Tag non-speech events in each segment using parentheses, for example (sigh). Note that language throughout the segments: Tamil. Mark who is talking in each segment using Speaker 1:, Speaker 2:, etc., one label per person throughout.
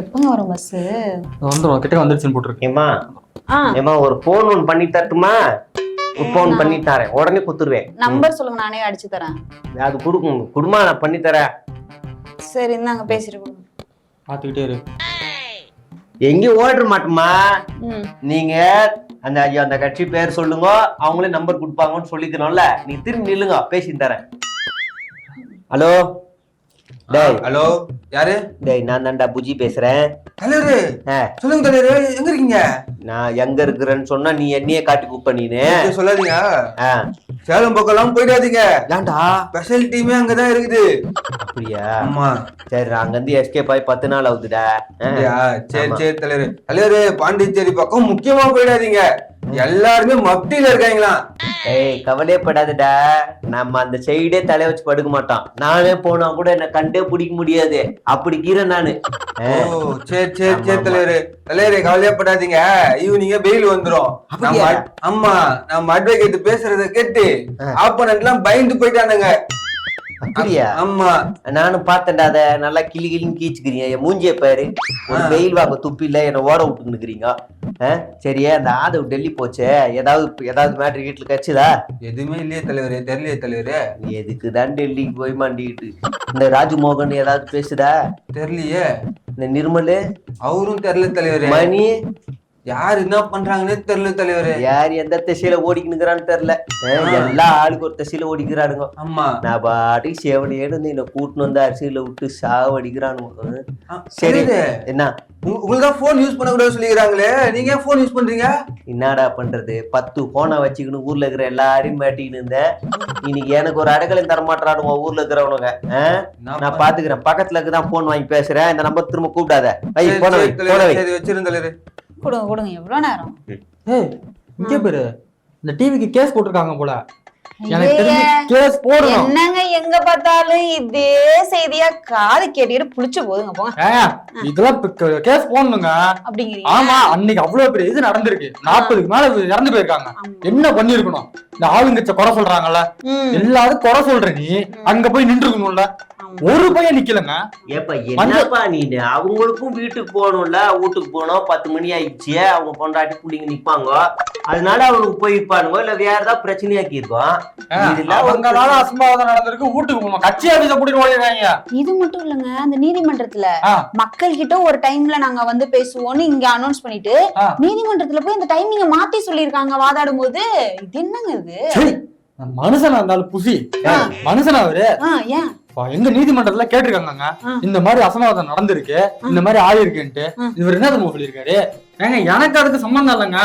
Speaker 1: எப்பங்க வரும் பஸ்
Speaker 2: வந்துடும் கிட்ட வந்துருச்சுன்னு போட்டுருக்கு.
Speaker 3: ஏமா ஒரு போன் ஒன்று பண்ணி தரட்டுமா? போன் பண்ணி தரேன். உடனே குத்துருவேன்.
Speaker 1: நம்பர் சொல்லுங்க நானே அடிச்சு தரேன்.
Speaker 3: அது கொடுக்கும் குடுமா நான் பண்ணி தரேன்.
Speaker 1: சரி இந்தாங்க பேசிட்டு கொடுங்க
Speaker 2: பார்த்துக்கிட்டே இரு.
Speaker 3: எங்கேயும் ஓடிட மாட்டோமா நீங்க அந்த ஐயா அந்த கட்சி பேர் சொல்லுங்க. அவங்களே நம்பர் கொடுப்பாங்கன்னு சொல்லிக்கணும்ல. நீ திரும்பி நில்லுங்க பேசி தரேன். ஹலோ? டேய்.
Speaker 4: ஹலோ? யாரு?
Speaker 3: டேய் நான் தான்டா புஜி பேசுறேன்.
Speaker 4: தலைவரு சொல்லுங்க தலைவரு எங்க இருக்கீங்க?
Speaker 3: நான் எங்க இருக்கிறேன்னு சொன்னா நீ என்னையே காட்டி கூப்ப நீனு
Speaker 4: சொல்லாதீங்க? சேலம் பக்கம்லாம் போயிடாதீங்க.
Speaker 3: ஏன்டா?
Speaker 4: ஸ்பெஷல் டீமே அங்கதான் இருக்குது.
Speaker 3: அப்படியா?
Speaker 4: ஆமா.
Speaker 3: சரி நான் அங்க இருந்து எஸ்கேப் ஆகி பத்து நாள் ஆகுதுடா?
Speaker 4: சரி. சரி தலைவரு. தலைவரு பாண்டிச்சேரி பக்கம் முக்கியமா போயிடாதீங்க. எல்லாருமே மப்டியில இருக்காங்களா?
Speaker 3: ஏய் கவலையப்படாதடா நம்ம அந்த சைடே தலை வச்சு படுக்க மாட்டோம். நானே போனா கூட என்ன கண்டே பிடிக்க முடியாது. அப்படி கீரை நானு.
Speaker 4: ஓ சரி சரி சரி தலைவரு. தலைவரே கவலையப்படாதீங்க ஈவினிங்க பெயில் வந்துரும். நம்ம ஆமா நம்ம அட்வொகேட் பேசுறத கேட்டு. ஆப்போனன்ட் எல்லாம் பயந்து போயிட்டானுங்க.
Speaker 3: அப்படியா?
Speaker 4: ஆமா.
Speaker 3: நானும் பார்த்தேன்டா அத நல்லா கிளி கிளின்னு கீச்சுக்கிறீங்க. என் மூஞ்சிய பாரு. ஒரு வெயில் வாங்க துப்பி இல்ல என்ன ஓட விட்டுருக்கிறீங்க சரியா அந்த ஆதவ் டெல்லி போச்சே. ஏதாவது ஏதாவது மேட்ரு வீட்டுல கச்சுதா
Speaker 4: எதுவுமே இல்லையே தலைவரே தெரியலையே தலைவரே.
Speaker 3: எதுக்கு தான் டெல்லிக்கு போய் மாண்டிக்கிட்டு? இந்த ராஜ்மோகன் ஏதாவது பேசுதா?
Speaker 4: தெரியலையே.
Speaker 3: இந்த நிர்மலு?
Speaker 4: அவரும் தெரியல தலைவரே.
Speaker 3: மணி?
Speaker 4: யார் என்ன பண்றாங்கன்னே தெரியல தலைவரே.
Speaker 3: யார் எந்த திசையில ஓடிக்கணுங்கிறான்னு தெரியல. எல்லா ஆளுக்கு ஒரு திசையில ஓடிக்கிறானுங்க.
Speaker 4: ஆமா.
Speaker 3: நான் பாட்டுக்கு சேவடியேன்னு வந்து என்னை கூட்டின்னு வந்து அரிசியில விட்டு சாவடிக்கிறானுங்க சரி. என்ன?
Speaker 4: உங்க- உங்களுக்கு தான் போன் யூஸ் பண்ண கூடாது சொல்லிக்கிறாங்களே. நீங்க போன் யூஸ் பண்றீங்க?
Speaker 3: என்னடா பண்றது? பத்து போனை வச்சுக்கின்னு ஊர்ல இருக்கிற எல்லாரையும் மாட்டிக்கின்னு இருந்தேன். இன்னைக்கு எனக்கு ஒரு அடகலையும் தர மாட்டானுங்க ஊர்ல இருக்கிறவனுங்க. நான் பாத்துக்கிறேன். பக்கத்துல தான் போன் வாங்கி பேசுறேன். இந்த நம்பர் திரும்ப கூப்பிடாத. வை போன வை
Speaker 4: சரி,
Speaker 3: போன வை.
Speaker 4: தலைவரே, சரி, வச்சிருங்க தலைவரே.
Speaker 1: கொடுங்க கொடுங்க. எவ்வளோ நேரம்?
Speaker 2: ஏய் இங்கே பேரு. இந்த டிவிக்கு கேஸ் போட்டிருக்காங்க போல.
Speaker 1: என்னங்க எங்க பார்த்தாலும் இதே செய்தியா காது கேட்டிட்டு புளிச்சு போதுங்க போங்க.
Speaker 2: இதெல்லாம் கேஸ் போடணுங்க.
Speaker 1: அப்படிங்கிறீங்க
Speaker 2: ஆமா அன்னைக்கு அவ்வளவு பெரிய இது நடந்திருக்கு. நாற்பதுக்கு மேல இறந்து போயிருக்காங்க. என்ன பண்ணிருக்கணும் இந்த ஆளுங்கச்ச குறை சொல்றாங்கல்ல. எல்லாரும் குறை சொல்ற நீ அங்க போய் நின்றுக்கணும்ல. ஒரு பையன் நிக்கலங்க.
Speaker 3: ஏப்பா என்னப்பா நீ அவங்களுக்கும் வீட்டுக்கு போகணும்ல வீட்டுக்கு போகணும் பத்து மணி ஆயிடுச்சு அவங்க பொண்டாட்டி புள்ளிங்க நிப்பாங்க. அதனால அவனுக்கு போயிருப்பானுங்க இல்ல வேற ஏதாவது பிரச்சனையாக்கி இருக்கோம்.
Speaker 2: அவங்கனால அசம்பாவிதம் நடந்திருக்கு வீட்டுக்கு போகணும் கட்சி ஆபீஸ கூட்டிட்டு ஓடிடுறாங்க
Speaker 1: இது மட்டும் இல்லங்க அந்த நீதிமன்றத்துல. மக்கள் கிட்ட ஒரு டைம்ல நாங்க வந்து பேசுவோம்னு இங்க அனௌன்ஸ் பண்ணிட்டு. நீதிமன்றத்துல போய் அந்த டைமிங்க மாத்தி சொல்லிருக்காங்க வாதாடும் போது இது என்னங்க இது
Speaker 2: மனுஷனா இருந்தாலும் புசி. மனுஷனா அவரு எங்க நீதிமன்றத்துல கேட்டிருக்காங்க. இந்த மாதிரி அசம்பாவிதம் நடந்திருக்கு இந்த மாதிரி ஆயிருக்குன்ட்டு. இவர் என்ன தெரியுமா சொல்லியிருக்காரு ஏங்க எனக்கு அதுக்கு சம்பந்தம் இல்லைங்க.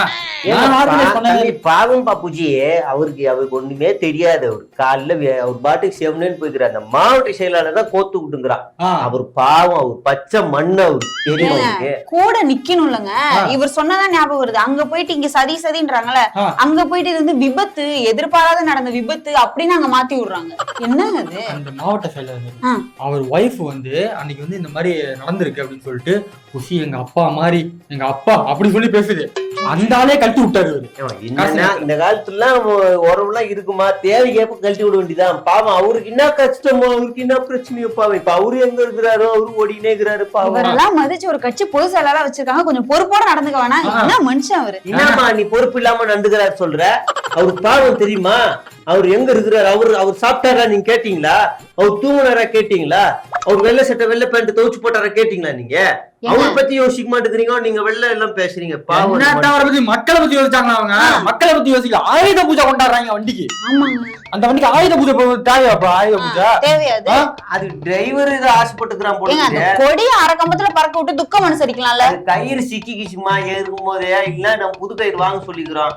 Speaker 3: பாவம் பாப்புஜி அவருக்கு அவருக்கு ஒண்ணுமே தெரியாது. அவர் காலைல அவர் பாட்டுக்கு செவனேன்னு போய்க்கிறார். அந்த மாவட்ட செயலாளர் தான் கோத்து விட்டுங்கிறான். அவர் பாவம் அவர் பச்சை மண் அவர் தெரியும் அவருக்கு?
Speaker 1: கூட நிக்கணும்லங்க
Speaker 2: ஆ.
Speaker 1: இவர் சொன்னதான் ஞாபகம் வருது. அங்க போயிட்டு இங்க சதி சதின்றாங்கல்ல. அங்க போயிட்டு இது வந்து விபத்து எதிர்பாராத நடந்த விபத்து அப்படின்னு அங்க மாத்தி விடுறாங்க. என்னங்க அது?
Speaker 2: அந்த மாவட்ட செயலர்
Speaker 1: ஆ.
Speaker 2: அவர் ஒய்ஃப் வந்து அன்னைக்கு வந்து இந்த மாதிரி நடந்திருக்கு அப்படின்னு சொல்லிட்டு குஷி எங்க அப்பா மாதிரி எங்க அப்பா அப்படி சொல்லி பேசுது. அந்த ஆளே கழட்டி விட்டாரு
Speaker 3: என்னன்னா இந்த காலத்துல உறவுலாம் இருக்குமா? தேவைக்கேற்ப கழட்டி விட வேண்டியதான் பாவம் அவருக்கு என்ன கஷ்டமோ அவருக்கு என்ன பிரச்சனையோ பாவம். இப்ப அவரு எங்க இருக்கிறாரோ அவரு ஓடினே இருக்கிறாரு பாவம்.
Speaker 1: இவரெல்லாம் மதிச்சு ஒரு கட்சி பொது செயலாளரா வச்சிருக்காங்க. கொஞ்சம் பொறுப்போட நடந்துக்க வேணாம். என்ன மனுஷன் அவரு?
Speaker 3: என்னம்மா நீ பொறுப்பு இல்லாம நடந்துக்கிறாரு சொல்ற? அவருக்கு பாவம் தெரியுமா? அவர் எங்க இருக்கிறாரு? அவர் அவர் சாப்பிட்டாரா நீங்க கேட்டீங்களா? அவர் தூங்குனாரா கேட்டீங்களா? அவர் வெள்ளை சட்டை வெள்ளை பேண்ட் துவச்சு போட்டாரா கேட்டீங்களா நீங்க? அவரை பத்தி யோசிக்க மாட்டேங்கிறீங்க நீங்க வெள்ளை எல்லாம் பேசுறீங்க.
Speaker 2: பத்தி மக்களை பத்தி யோசிச்சாங்க அவங்க? மக்களை பத்தி யோசிக்கல. ஆயுத பூஜை கொண்டாடுறாங்க வண்டிக்கு.
Speaker 1: ஆமாங்க.
Speaker 2: அந்த வண்டிக்கு ஆயுத பூஜை போ- தேவையாப்பா ஆயுத பூஜை
Speaker 1: தேவையாது?
Speaker 3: அது டிரைவர் இதை ஆசைப்பட்டுக்கிறான் போல
Speaker 1: அந்த. கொடிய அரைக்கம்பத்துல பறக்க விட்டு துக்கம் அனுசரிக்கலாம்ல
Speaker 3: கயிறு சிக்கி கிச்சுமா ஏறும் போதே இல்ல நம்ம புது கயிறு வாங்க சொல்லிக்கிறோம்.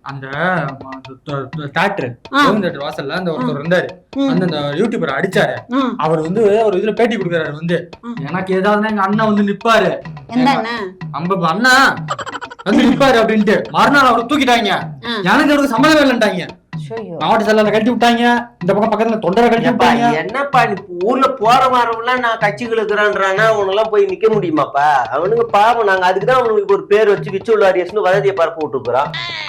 Speaker 2: அந்த தேட்டர் வாசல்ல அந்த ஒருத்தர் இருந்தாரு. அந்த அந்த யூடியூபர் அடிச்சாரு. அவர் வந்து ஒரு இதுல பேட்டி கொடுக்குறாரு வந்து. எனக்கு ஏதாவதுன்னா எங்க அண்ணன் வந்து நிப்பாரு நம்ம அண்ணா வந்து நிப்பாரு அப்படின்ட்டு மறுநாள் அவரை தூக்கிட்டாங்க. எனக்கு அவருக்கு சம்மதம் இல்லைன்ட்டாங்க. மாவட்ட கட்டி விட்டாங்க. இந்த பக்கம் பக்கத்துல தொண்டரை கட்டி விட்டாங்க.
Speaker 3: என்னப்பா நீ ஊர்ல போற வரவெல்லாம் நான் கட்சிகள் இருக்கிறான்றானா அவனெல்லாம் போய் நிக்க முடியுமாப்பா? அவனுங்க பாவம் நாங்க அதுக்குதான் அவனுக்கு ஒரு பேர் வச்சு கிச்சு வாரியர்ஸ்னு வதந்தியை பரப்ப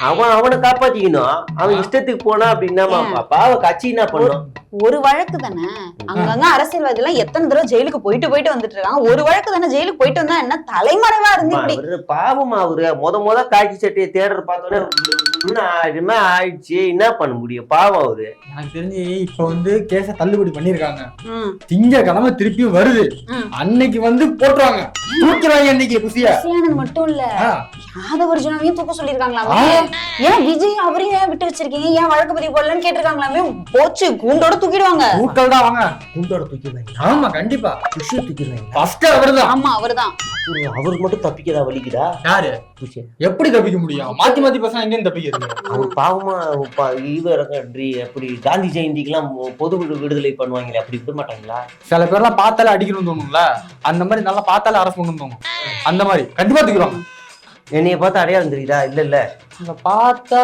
Speaker 3: அவன் அவனை காப்பாத்திக்கணும். அவன் இஷ்டத்துக்கு போனா அப்படின்னா பாவம் கட்சி என்ன பண்ணும்?
Speaker 1: ஒரு வழக்கு தானே? அங்கங்க அரசியல்வாதி எல்லாம் எத்தனை தடவை ஜெயிலுக்கு போயிட்டு போயிட்டு வந்துட்டு இருக்காங்க. ஒரு வழக்கு தானே? ஜெயிலுக்கு போயிட்டு வந்தா என்ன தலைமறைவா இருந்து இப்படி?
Speaker 3: அவரு பாவமா அவரு. முத முத காக்கி சட்டையை தேடுற பார்த்தோன்னே ஆயிடுச்சு. என்ன பண்ண முடியும்? பாவம் அவரு.
Speaker 2: எனக்கு தெரிஞ்சு இப்ப வந்து கேஸ தள்ளுபடி பண்ணிருக்காங்க.
Speaker 1: ம்,
Speaker 2: திங்கக்கிழமை திருப்பியும் வருது. அன்னைக்கு வந்து போட்டுருவாங்க. தூக்கிடுவாங்க அன்னைக்கு குசியா.
Speaker 1: கல்யாணம் மட்டும் இல்ல.
Speaker 2: ஆ,
Speaker 1: யாதவர்ஜுனாவையும் தூக்க சொல்லிருக்காங்களாமே
Speaker 2: ஆ.
Speaker 1: ஏன் விஜய் அவரையும் ஏன் விட்டு வச்சிருக்கீங்க? ஏன் வழக்கு பதிவு போடலன்னு கேட்டிருக்காங்களாமே? போச்சு கூண்டோட தூக்கிடுவாங்க.
Speaker 2: தான் வாங்க.
Speaker 3: குண்டோட தூக்கிடுவாங்க
Speaker 2: ஆமா கண்டிப்பா.
Speaker 3: குஷியை தூக்கிடுவாங்க
Speaker 2: ஃபர்ஸ்ட் அவர்தான்.
Speaker 1: ஆமா அவர்தான்.
Speaker 3: அவருக்கு மட்டும் தப்பிக்கதா வலிக்குதா?
Speaker 2: யாரு? எப்படி தப்பிக்க முடியும்? மாத்தி மாத்தி பசங்க எங்கேயும் தப்பிக்கிறது?
Speaker 3: அவர் பாவமா இவர் அப்படி காந்தி ஜெயந்திக்கெல்லாம் பொது விடு- விடுதலை பண்ணுவாங்களே அப்படி விட மாட்டாங்களா?
Speaker 2: சில பேர்லாம் பார்த்தாலே அடிக்கணும்னு தோணும்ல. அந்த மாதிரி நல்லா பார்த்தாலே அரசு பண்ணணும்னு தோணும். அந்த மாதிரி. கண்டிப்பா தூக்கிடுவாங்க.
Speaker 3: என்னைய பார்த்து அடையாளம் தெரியுதா? இல்ல இல்ல.
Speaker 2: பார்த்தா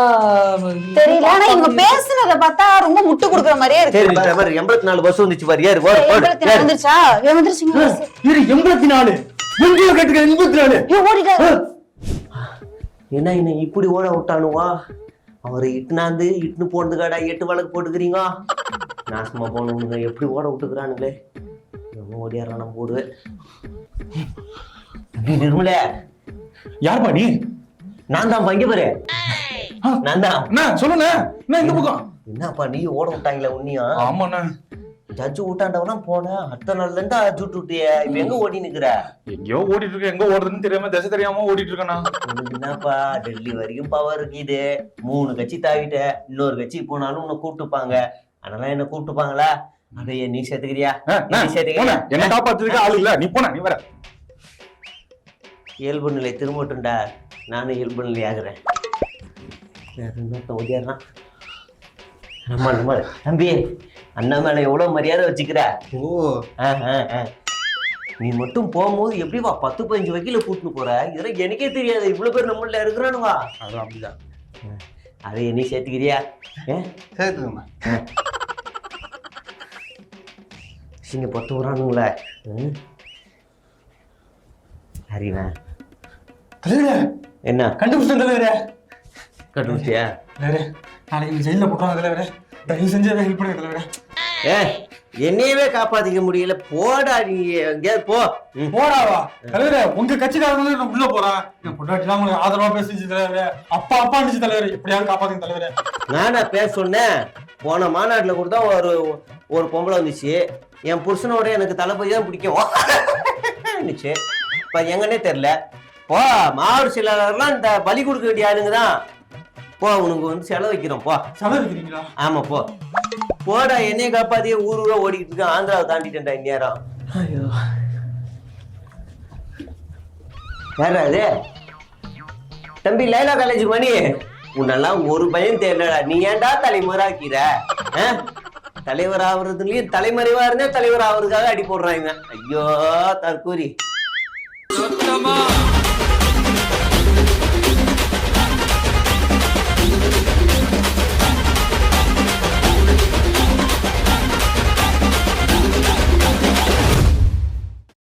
Speaker 1: தெரியல ஆனா இவங்க பேசுனத பார்த்தா ரொம்ப முட்டு கொடுக்குற மாதிரியே இருக்கு.
Speaker 3: சரி இந்த மாதிரி எண்பத்தி நாலு பஸ் வந்துச்சு பாரு. ஏறு ஓடு ஓடு.
Speaker 1: வந்துருச்சா? வந்துருச்சுங்க
Speaker 2: இரு எண்பத்தி நாலு எங்கேயோ கேட்டுக்க எண்பத்தி நாலு
Speaker 1: ஏன் ஓடிட்டாரு
Speaker 3: என்ன என்ன இப்படி ஓட விட்டானுவா? அவரை இட்டுனாந்து இட்டுன்னு போனதுக்காடா எட்டு வழக்கு போட்டுக்கிறீங்க? நாசமா போனவனுங்க எப்படி ஓட விட்டுக்கிறானுங்களே? எவன் ஓடுவேன் தம்பி நிர்மலே
Speaker 2: யார் பாடி
Speaker 3: நான் தான் பங்க பாரு நான் தான்
Speaker 2: என்ன சொல்லுண்ணே. என்ன இந்த பக்கம்.
Speaker 3: என்னப்பா நீ ஓட விட்டாங்களே உன்னியும்
Speaker 2: ஆமாண்ணே.
Speaker 3: ஜட்ஜு விட்டாண்டவெல்லாம் போனேன் அத்தனை நாள்ல இருந்து ஜூட்டு விட்டிய. இப்ப எங்க ஓடி நிக்கிற
Speaker 2: எங்கேயோ ஓடிட்டு இருக்க எங்க ஓடுறதுன்னு தெரியாம திசை தெரியாம ஓடிட்டு
Speaker 3: உனக்கு என்னப்பா? டெல்லி வரைக்கும் பவர் இருக்குது. மூணு கட்சி தாவிட்ட. இன்னொரு கட்சி போனாலும் உன்னை கூப்பிட்டுப்பாங்க அதெல்லாம் என்ன கூப்பிட்டுப்பாங்களா அதையே நீ சேர்த்துக்கிறியா? நீ சேர்த்துக்கிறியா?
Speaker 2: என்ன காப்பாத்துறதுக்கு ஆள் இல்ல. நீ போன நீ வர.
Speaker 3: இயல்பு நிலை திரும்பட்டும்டா நானும் இயல்பு நிலை ஆகுறேன் ஓடியாடுறான் நம்ம நம்ம தம்பி அண்ணா மேல எவ்வளவு மரியாதை வச்சுக்கிற?
Speaker 2: ஓ.
Speaker 3: ஆ, ஆ, ஆ. நீ மட்டும் போகும்போது எப்படிவா பத்து பதினஞ்சு வக்கீல கூட்டிட்டு போற? இதெல்லாம் எனக்கே தெரியாது. இவ்வளவு பேர் நம்மள இருக்கிறானுவா?
Speaker 2: அது அப்படிதான்.
Speaker 3: அதை நீ சேர்த்துக்கிறியா? ஏ
Speaker 4: சேர்த்துக்கோங்க
Speaker 3: சிங்க பத்து வரானுங்களே. அறிவன்
Speaker 2: தலைவரே!
Speaker 3: என்ன?
Speaker 2: கண்டுபிடிச்சேன் தலைவரே!
Speaker 3: கண்டுபிடிச்சியா
Speaker 2: தலைவரே நாளைக்கு இந்த ஜெயில போட்டுவாங்க தலைவரே. தயவு செஞ்சு அதை ஹெல்ப் பண்ணுங்க தலைவரே.
Speaker 3: ஏ என்னையவே காப்பாத்திக்க முடியல. போடா நீ எங்கேயாவது போ.
Speaker 2: போடாவா தலைவரே உங்க கட்சிக்காரங்க நான் உள்ள போறேன். என் பொண்டாட்டிலாம் உங்களுக்கு ஆதரவா பேசிச்சு தலைவரே. அப்பா அப்பா இருந்துச்சு தலைவரே. எப்படியாவது காப்பாத்துங்க தலைவரே.
Speaker 3: நானா பேச சொன்னேன். போன மாநாட்டுல கூட தான் ஒரு ஒரு பொம்பளை வந்துச்சு. என் புருஷனோட எனக்கு தளபதி தான் பிடிக்கும். (laughs) இருந்துச்சு இப்ப எங்கன்னே தெரியல. போ மாவட்ட செயலாளர்லாம் இந்த பலி கொடுக்க வேண்டிய ஆளுங்க தான். போ உனக்கு வந்து செலவு வைக்கிறோம் போ.
Speaker 2: செலவு இருக்கிறீங்களா
Speaker 3: ஆமா போ. போடா என்னைய காப்பாத்தியே ஊர் ஊரா ஓடிக்கிட்டு இருக்கேன் ஆந்திராவை தாண்டிட்டேன்டா இந்நேரம். ஐயோ. யாரா அது தம்பி லைலா காலேஜ் மணி. உன்னெல்லாம் ஒரு பயம் தெரியலடா. நீ ஏன்டா தலைமுறாக்கிற? தலைவர் ஆகுறதுலயும் தலைமறைவா இருந்தே தலைவர் ஆகுறதுக்காக அடி போடுறாங்க ஐயோ தற்கூரி.
Speaker 5: Come on.